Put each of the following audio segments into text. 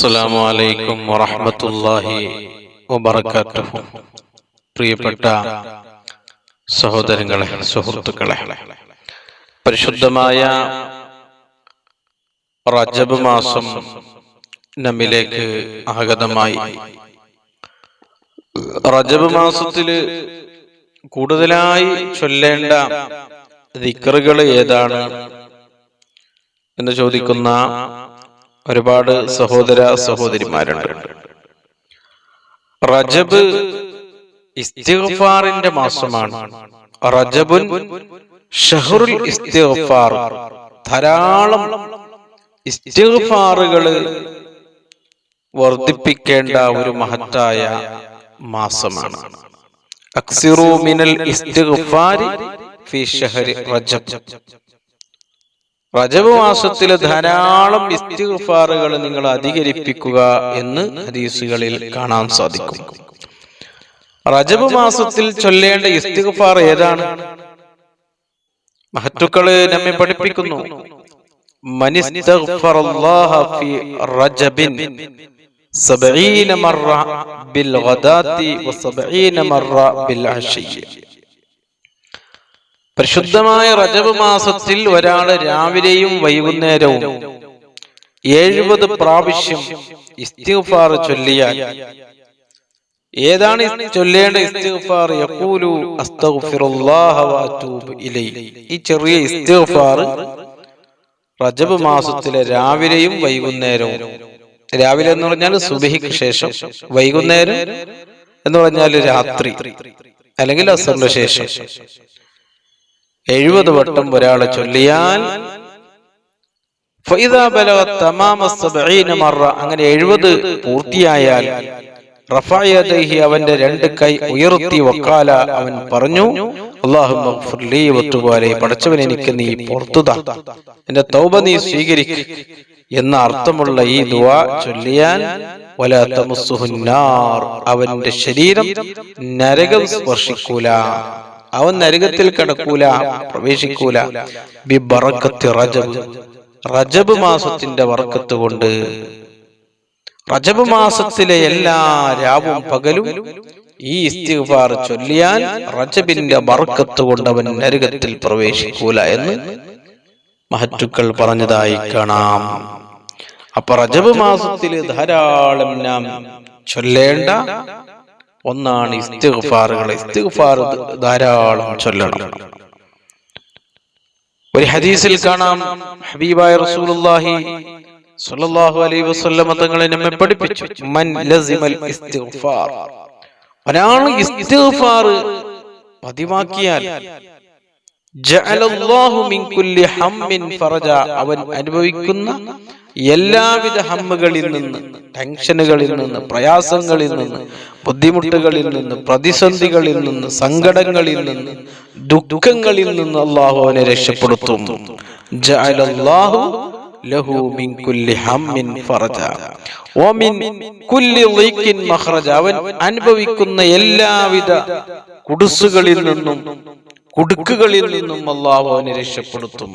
അസ്സലാമു അലൈക്കും വറഹ്മത്തുള്ളാഹി വബറകാതുഹു പ്രിയപ്പെട്ട സഹോദരങ്ങളെ സുഹൃത്തുക്കളെ പരിശുദ്ധമായ റജബ് മാസം നമ്മിലേക്ക് ആഗതമായി. റജബ് മാസത്തിൽ കൂടുതലായി ചൊല്ലേണ്ട ദിക്റുകൾ ഏതാണ് എന്ന് ചോദിക്കുന്ന ഒരുപാട് സഹോദര സഹോദരിമാരുണ്ട്. റജബ് ഇസ്തിഗ്ഫാറിന്റെ മാസമാണ്. റജബുൻ ഷഹറുൽ ഇസ്തിഗ്ഫാർ. ധാരാളം ഇസ്തിഗ്ഫാറുകൾ വർദ്ധിപ്പിക്കേണ്ട ഒരു മഹത്തായ മാസമാണ്. അക്സിറു മിനൽ ഇസ്തിഗ്ഫാരി ഫി ഷഹരി റജബ്. റജബ് മാസത്തിൽ ധാരാളം ഇസ്തിഗ്ഫാറുകൾ നിങ്ങൾ അധികരിപ്പിക്കുക എന്ന് ഹദീസുകളിൽ കാണാൻ സാധിക്കും. റജബ് മാസത്തിൽ ചൊല്ലേണ്ട ഇസ്തിഗ്ഫാർ ഏതാണ്? മഹത്തുക്കൾ നമ്മെ പഠിപ്പിക്കുന്നു. റജബിൻ സബഈന മറ ബിൽ ബിൽ അശയ്യ. പരിശുദ്ധമായ റജബ് മാസത്തിൽ ഒരാൾ രാവിലെയും വൈകുന്നേരവും എഴുപത് പ്രാവശ്യം ഇസ്തിഫാർ ചൊല്ലിയാൽ ഏതാണ് ചൊല്ലേണ്ട ഇസ്തിഫാർ യഖൂലു അസ്തഗ്ഫിറുല്ലാഹ വഅതൂബു ഇലൈഹി. ഈ ചെറിയ ഇസ്തിഫാർ റജബ് മാസത്തിലെ രാവിലെയും വൈകുന്നേരവും. രാവിലെ എന്ന് പറഞ്ഞാൽ സുബഹിക്ക് ശേഷം വൈകുന്നേരം എന്ന് പറഞ്ഞാൽ രാത്രി അല്ലെങ്കിൽ അസറിന് ശേഷം. എഴുപത് വട്ടം ഒരാളെ ചൊല്ലിയാൽ അങ്ങനെ എഴുപത് പൂർത്തിയായാൽ റഫായി അവന്റെ രണ്ട് കൈ ഉയർത്തി വക്കാല അവൻ പറഞ്ഞു അലൈഹി പടച്ചവൻ എനിക്ക് നീ പുറത്തുതാ. എന്റെ തൗബ നീ സ്വീകരിക്ക എന്ന അർത്ഥമുള്ള ഈ ദുആ ചൊല്ലിയാൽ വലാ അവന്റെ ശരീരം നരകം സ്പർശിക്കൂല. അവൻ നരകത്തിൽ കിടക്കൂല പ്രവേശിക്കൂല. റജബ്. റജബ് മാസത്തിന്റെ വർക്കത്ത് കൊണ്ട് റജബ് മാസത്തിലെ എല്ലാ രാവും പകലും ഈ ഇസ്തിഗ്ഫാർ ചൊല്ലിയാൽ റജബിന്റെ ബർക്കത്ത് കൊണ്ട് അവൻ നരകത്തിൽ പ്രവേശിക്കൂല എന്ന് മഹറ്റുക്കൾ പറഞ്ഞതായി കാണാം. അപ്പൊ റജബ് മാസത്തിൽ ധാരാളം നാം ചൊല്ലേണ്ട ഒന്നാണ് ഇസ്തിഗ്ഫാറുകൾ. ഇസ്തിഗ്ഫാർ ധാരാളം ചൊല്ലണം. ഒരു ഹദീസിൽ കാണാം ഹബീബായ റസൂലുള്ളാഹി സ്വല്ലല്ലാഹു അലൈഹി വസല്ലമ തങ്ങളെ നമ്മെ പഠിപ്പിച്ചു. മൻ ലസിമൽ ഇസ്തിഗ്ഫാർ. ഒരാൾ ഇസ്തിഗ്ഫാർ പതിവാക്കിയാൽ അവൻ അനുഭവിക്കുന്ന എല്ലാവിധ ഹമ്മുകളിൽ നിന്ന് ടെൻഷനുകളിൽ നിന്ന് പ്രയാസങ്ങളിൽ നിന്ന് ബുദ്ധിമുട്ടുകളിൽ നിന്ന് പ്രതിസന്ധികളിൽ നിന്ന് സങ്കടങ്ങളിൽ നിന്ന് ദുഃഖങ്ങളിൽ നിന്ന് അള്ളാഹു അവനെ രക്ഷപ്പെടുത്തും. ജഅലല്ലാഹു ലഹു മിൻ കുല്ലി ഹമ്മിൻ ഫറജ. വമിൻ കുല്ലി ളീഖിൻ മഖ്റജ. അവൻ അനുഭവിക്കുന്ന എല്ലാവിധ കുടുസുകളിൽ നിന്നും കുടുക്കുകളിൽ നിന്നും അള്ളാഹു അവനെ രക്ഷപ്പെടുത്തും.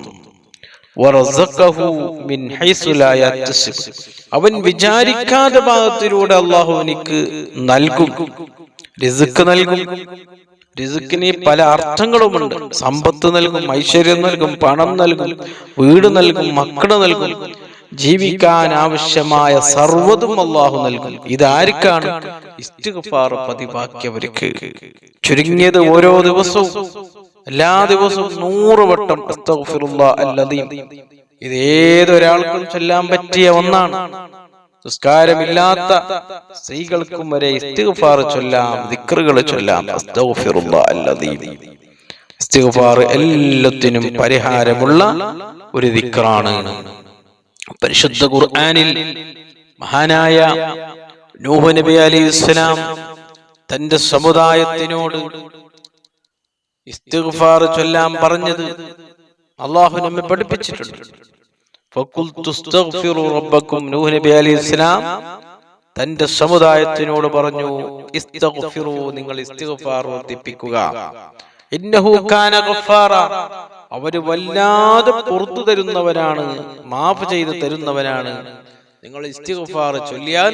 അവൻ വിചാരിക്കാത്ത ഭാഗത്തിലൂടെ അള്ളാഹു എനിക്ക് നൽകും. റിസ്ക് നൽകും. റിസുക്കിന് പല അർത്ഥങ്ങളുമുണ്ട്. സമ്പത്ത് നൽകും ഐശ്വര്യം നൽകും പണം നൽകും വീട് നൽകും മക്കൾ നൽകും. ജീവിക്കാൻ ആവശ്യമായ സർവതും അള്ളാഹു നൽകും. ഇതാർക്കാണ്? ഇസ്തിഗ്ഫാർ പതിവാക്കിയവർക്ക്. ചുരുങ്ങിയത് ഓരോ ദിവസവും. എല്ലാ ദിവസവും നൂറ് വട്ടം അല്ലദീം ഇത് ഏതൊരാൾക്കും ചൊല്ലാൻ പറ്റിയ ഒന്നാണ്. നിസ്കാരമില്ലാത്ത സ്ത്രീകൾക്കും വരെ ഇസ്തിഗ്ഫാർ ചൊല്ലാം ദിക്റുകൾ ചൊല്ലാം അല്ലദീം ഇസ്തിഗ്ഫാർ എല്ലാത്തിനും പരിഹാരമുള്ള ഒരു ദിക്റാണ്. പരിശുദ്ധ ഖുർആനിൽ മഹാനായ നൂഹ് നബി അലി ഇസ്ലാം തന്റെ സമുദായത്തിനോട് ഇസ്തിഗ്ഫാർ ചൊല്ലാൻ പറഞ്ഞത് അള്ളാഹു നമ്മെ പഠിപ്പിച്ചിട്ടുണ്ട്. നബി അലൈഹി ഇസ്ലാം തന്റെ സമുദായത്തിനോട് പറഞ്ഞു നിങ്ങൾ ഇസ്തിഗ്ഫാർ വർദ്ധിപ്പിക്കുക. അവർ വല്ലാതെ പുറത്തു തരുന്നവരാണ് മാഫ് ചെയ്ത് തരുന്നവനാണ് നിങ്ങൾ ഇസ്തിഗ്ഫാർ ചൊല്ലിയാൽ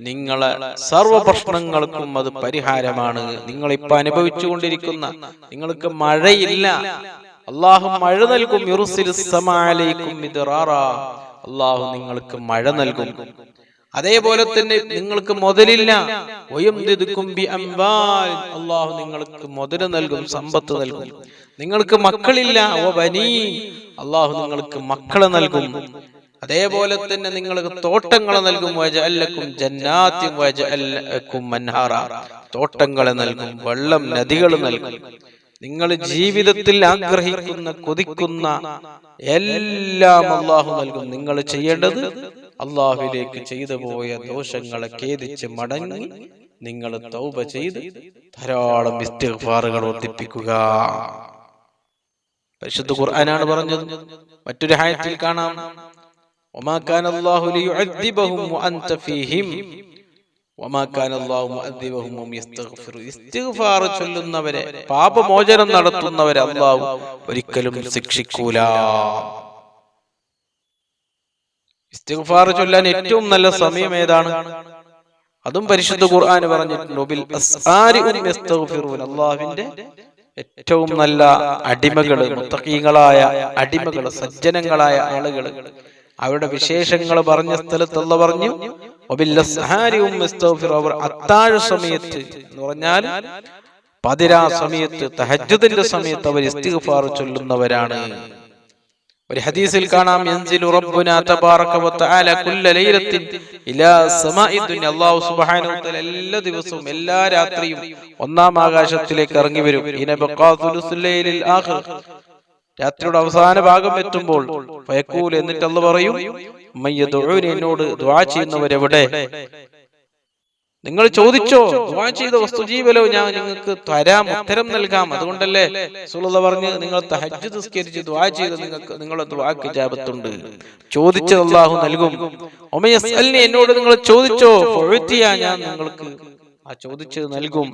നിങ്ങളെ സർവ പ്രശ്നങ്ങൾക്കും അത് പരിഹാരമാണ്. നിങ്ങൾ ഇപ്പൊ അനുഭവിച്ചു കൊണ്ടിരിക്കുന്ന നിങ്ങൾക്ക് മഴയില്ല. അള്ളാഹു മഴ നൽകും. അള്ളാഹു നിങ്ങൾക്ക് മഴ നൽകും. അതേപോലെ തന്നെ നിങ്ങൾക്ക് മുതലില്ല. അള്ളാഹു നിങ്ങൾക്ക് മുതൽ നൽകും സമ്പത്ത് നൽകും. നിങ്ങൾക്ക് മക്കളില്ല. ഓ ബനീ അള്ളാഹു നിങ്ങൾക്ക് മക്കളെ നൽകും. അതേപോലെ തന്നെ നിങ്ങൾക്ക് തോട്ടങ്ങൾ നൽകും വജഅല്ലക്കും ജന്നാത്തിൻ വജഅല്ലക്കും മൻഹാറ. തോട്ടങ്ങളെ നൽകും വെള്ളം നദികൾ നൽകും. നിങ്ങൾ ജീവിതത്തിൽ ആഗ്രഹിക്കുന്ന കൊതിക്കുന്ന എല്ലാം അള്ളാഹു നൽകും. നിങ്ങൾ ചെയ്യേണ്ടത് അള്ളാഹുലേക്ക് ചെയ്തു പോയ ദോഷങ്ങളെ ഖേദിച്ച് മടങ്ങി നിങ്ങൾ തൗബ ചെയ്ത് ധാരാളം ഇസ്തിഗ്ഫാറുകൾ വർദ്ധിപ്പിക്കുക പരിശുദ്ധ ഖുർആനാണ് പറഞ്ഞത്. മറ്റൊരു ഹായത്തിൽ കാണാം. وما كان الله ليعذبهم وأنت فيهم وما كان الله مؤذبهم وهم يستغفرون ഇസ്തിഗ്ഫാർ ചൊല്ലുന്നവരെ പാപമോചനം നടത്തുന്നവരെ അള്ളാഹു ഒരിക്കലും ശിക്ഷിക്കൂല ഇസ്തിഗ്ഫാർ ചൊല്ലാൻ ഏറ്റവും നല്ല സമയം ഏതാണ് അതും പരിശുദ്ധ ഖുർആൻ പറഞ്ഞിട്ടുണ്ട് ബിൽ അസ്ആരി ഹും യസ്തഗ്ഫിറൂൻ അള്ളാഹുവിന്റെ ഏറ്റവും നല്ല അടിമകള് മുത്തഖീങ്ങളായ അടിമകള് സജ്ജനങ്ങളായ ആളുകള് അവരുടെ വിശേഷങ്ങൾ പറഞ്ഞ സ്ഥലത്ത് അല്ല പറഞ്ഞു അവർ അത്താഴ സമയത്ത് എന്ന് പറഞ്ഞാൽ പതിരാ സമയത്ത് തഹജ്ജുദിന്റെ സമയത്ത് അവർ ഇസ്തിഗ്ഫാർ ചൊല്ലുന്നവരാണ്. ഒരു ഹദീസിൽ കാണാം യൻസിലു റബ്ബുനാ തബാറക വതആല കുല്ല ലൈലത്തിൻ ഇലാ സമാഇ ദുനിയ. അല്ലാഹു സുബ്ഹാനഹു എല്ലാ ദിവസവും എല്ലാ രാത്രിയും ഒന്നാം ആകാശത്തിലേക്ക് ഇറങ്ങി വരും. ലൈലിൽ ആഖിർ. രാത്രിയുടെ അവസാന ഭാഗം എത്തുമ്പോൾ ഫയക്കൂൽ എന്നിട്ട് അന്ന് പറയും എന്നോട് ദുആ ചെയ്യുന്നവരെവിടെ നിങ്ങൾ ചോദിച്ചോ ദുആ ചെയ്ത വസ്തുജീവലോ ഞാൻ നിങ്ങൾക്ക് തരാം ഉത്തരം നൽകാം. അതുകൊണ്ടല്ലേ സുലത പറഞ്ഞ് നിങ്ങൾ തഹജ്ജുദ് നിസ്കരിച്ച് ദുആ ചെയ്ത് നിങ്ങൾക്ക് നിങ്ങളുടെ ദുആക്ക് ജാപത്തുണ്ട് ചോദിച്ചത് അള്ളാഹു നൽകും. ഒമയസ്അൽനി എന്നോട് നിങ്ങൾ ചോദിച്ചോ ഞാൻ നിങ്ങൾക്ക് ആ ചോദിച്ചത് നൽകും.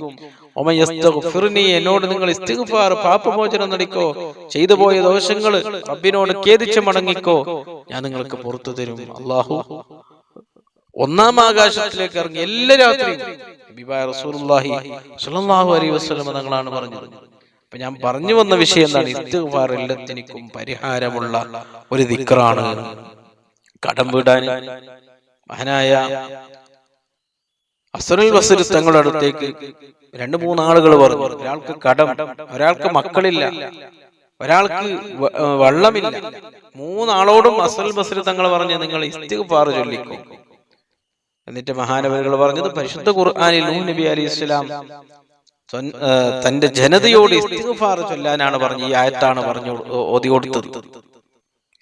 എന്നോട് നിങ്ങൾ ഇസ്തിഗ്ഫാർ പാപമോചനം നടിക്കോ ചെയ്തു പോയ ദോഷങ്ങൾ റബ്ബിനോട് ഖേദിച്ച് മടങ്ങിക്കോ? ഞാൻ നിങ്ങൾക്ക് പുറത്തു തരും. അള്ളാഹു ഒന്നാം ആകാശത്തിലേക്ക് ഇറങ്ങി എല്ലാ രാത്രിയും തങ്ങളാണ് പറഞ്ഞത്. അപ്പൊ ഞാൻ പറഞ്ഞു വന്ന വിഷയം എന്താണ്? ഇസ്തിഗ്ഫാർ എല്ലാത്തിനും പരിഹാരമുള്ള ഒരു ദിക്റാണ്. കടം വീടാൻ മഹാനായ അസറുൽ വസരി തങ്ങളുടെ അടുത്തേക്ക് രണ്ടു മൂന്നാളുകൾ പറഞ്ഞു ഒരാൾക്ക് കടം ഒരാൾക്ക് മക്കളില്ല. ഒരാൾക്ക് വള്ളമില്ല. മൂന്നാളോടും അസറിൽ ബസരി തങ്ങൾ പറഞ്ഞ് നിങ്ങൾ ഇസ്തിഗ്ഫാർ ചൊല്ലിക്കോ. എന്നിട്ട് മഹാനവരുകൾ പറഞ്ഞത് പരിശുദ്ധ ഖുർആനിൽ നൂഹ് നബി അലി ഇസ്ലാം തന്റെ ജനതയോട് ഇസ്തിഗ്ഫാർ ചൊല്ലാനാണ് പറഞ്ഞു ഈ ആയത്താണ് പറഞ്ഞു ഓതി കൊടുത്തത്.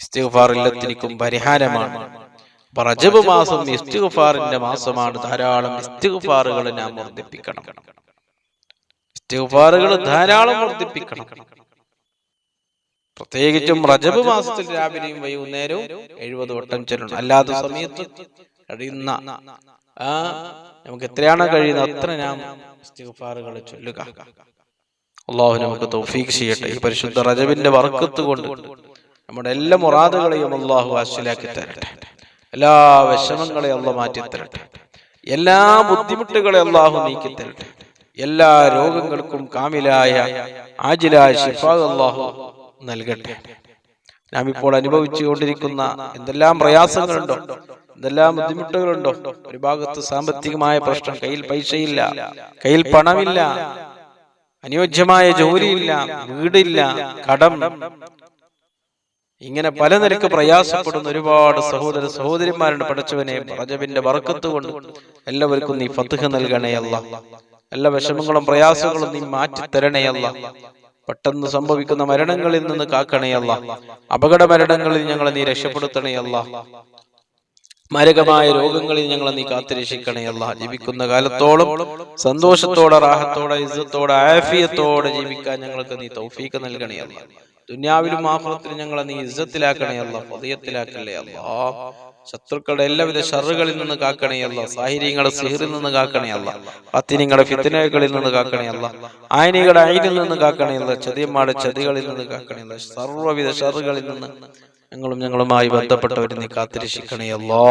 ഇസ്തിഗ്ഫാർ എല്ലാത്തിനും പരിഹാരമാണ്. റജബ് മാസം ഇസ്തിഗ്ഫാറിന്റെ മാസമാണ്. ധാരാളം ഇസ്തിഗ്ഫാറുകൾ ഞാൻ വർദ്ധിപ്പിക്കണം. ഇസ്തിഗ്ഫാറുകൾ ധാരാളം വർദ്ധിപ്പിക്കണം. പ്രത്യേകിച്ചും റജബ് മാസത്തിൽ രാവിലെയും വൈകുന്നേരവും എഴുപത് വട്ടം ചെല്ലണം അല്ലാത്ത സമയത്ത് കഴിയുന്ന ആ നമുക്ക് എത്രയാണ് കഴിയുന്നത്? അത്ര നാം ഇസ്തിഗ്ഫാറുകൾ ചൊല്ലുക. അള്ളാഹു നമുക്ക് തൗഫീഖ് ചെയ്യട്ടെ. ഈ പരിശുദ്ധ റജബിന്റെ വർക്കത്ത് കൊണ്ട് നമ്മുടെ എല്ലാ മുറാദുകളെയും അള്ളാഹു വാശിലാക്കി തരട്ടെ. എല്ലാ വിഷമങ്ങളെ അള്ള മാറ്റി തരട്ടെ എല്ലാ ബുദ്ധിമുട്ടുകളെ അള്ളാഹു നീക്കി തരട്ടെ എല്ലാ രോഗങ്ങൾക്കും കാമിലായ ആജിലായ ഷിഫാ അള്ളാഹു നൽകട്ടെ. നാം ഇപ്പോൾ അനുഭവിച്ചുകൊണ്ടിരിക്കുന്ന എന്തെല്ലാം പ്രയാസങ്ങളുണ്ടോ? എന്തെല്ലാം ബുദ്ധിമുട്ടുകളുണ്ടോ? ഒരു ഭാഗത്ത് സാമ്പത്തികമായ പ്രശ്നം കയ്യിൽ പൈസയില്ല കയ്യിൽ പണമില്ല അനുയോജ്യമായ ജോലിയില്ല വീടില്ല കടം ഇങ്ങനെ പല നിരക്ക് പ്രയാസപ്പെടുന്ന ഒരുപാട് സഹോദര സഹോദരിമാരുടെ പഠിച്ചവനെ റജബിന്റെ വറക്കത്ത് കൊണ്ട് എല്ലാവർക്കും നീ ഫത്തുഹ നൽകണേ അല്ല എല്ലാ വിഷമങ്ങളും പ്രയാസങ്ങളും നീ മാറ്റി തരണേ അല്ല പെട്ടെന്ന് സംഭവിക്കുന്ന മരണങ്ങളിൽ നിന്ന് കാക്കണേ അല്ല അപകട മരണങ്ങളിൽ ഞങ്ങളെ നീ രക്ഷപ്പെടുത്തണേ അല്ല മാരകമായ രോഗങ്ങളിൽ ഞങ്ങളെ നീ കാത്തുരക്ഷിക്കണേ അല്ല ജീവിക്കുന്ന കാലത്തോളം സന്തോഷത്തോടെ റാഹത്തോടെ ഇസത്തോടെ ആഫിയത്തോടെ ജീവിക്കാൻ ഞങ്ങൾക്ക് നീ തൗഫീക്ക് നൽകണേ അല്ല ദുന്യാവിലും ആഹ്റത്തിലും ഞങ്ങളെ നീ ഇജ്ജത്തിലാക്കണേ അല്ല ഹൃദയത്തിലാക്കണേ അല്ല. ശത്രുക്കളുടെ എല്ലാവിധ ഷറുകളിൽ നിന്ന് കാക്കണേ അല്ല സാഹിര്യങ്ങളുടെ സിഹിറിൽ നിന്ന് കാക്കണേ അല്ല പത്തിനിങ്ങളുടെ ഫിത്തനകളിൽ നിന്ന് കാക്കണേ അല്ല. ആയനികളുടെ അയിനിൽ നിന്ന് കാക്കണേ അല്ല ചതിയന്മാരുടെ ചതികളിൽ നിന്ന് കാക്കണേ അല്ല. സർവവിധ ഷറുകളിൽ നിന്ന് ഞങ്ങളും ഞങ്ങളുമായി ബന്ധപ്പെട്ടവർ നീ കാത്തിരക്ഷിക്കണേ അല്ലോ.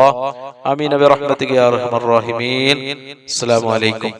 അമീൻ അസ്സലാമു അലൈക്കും.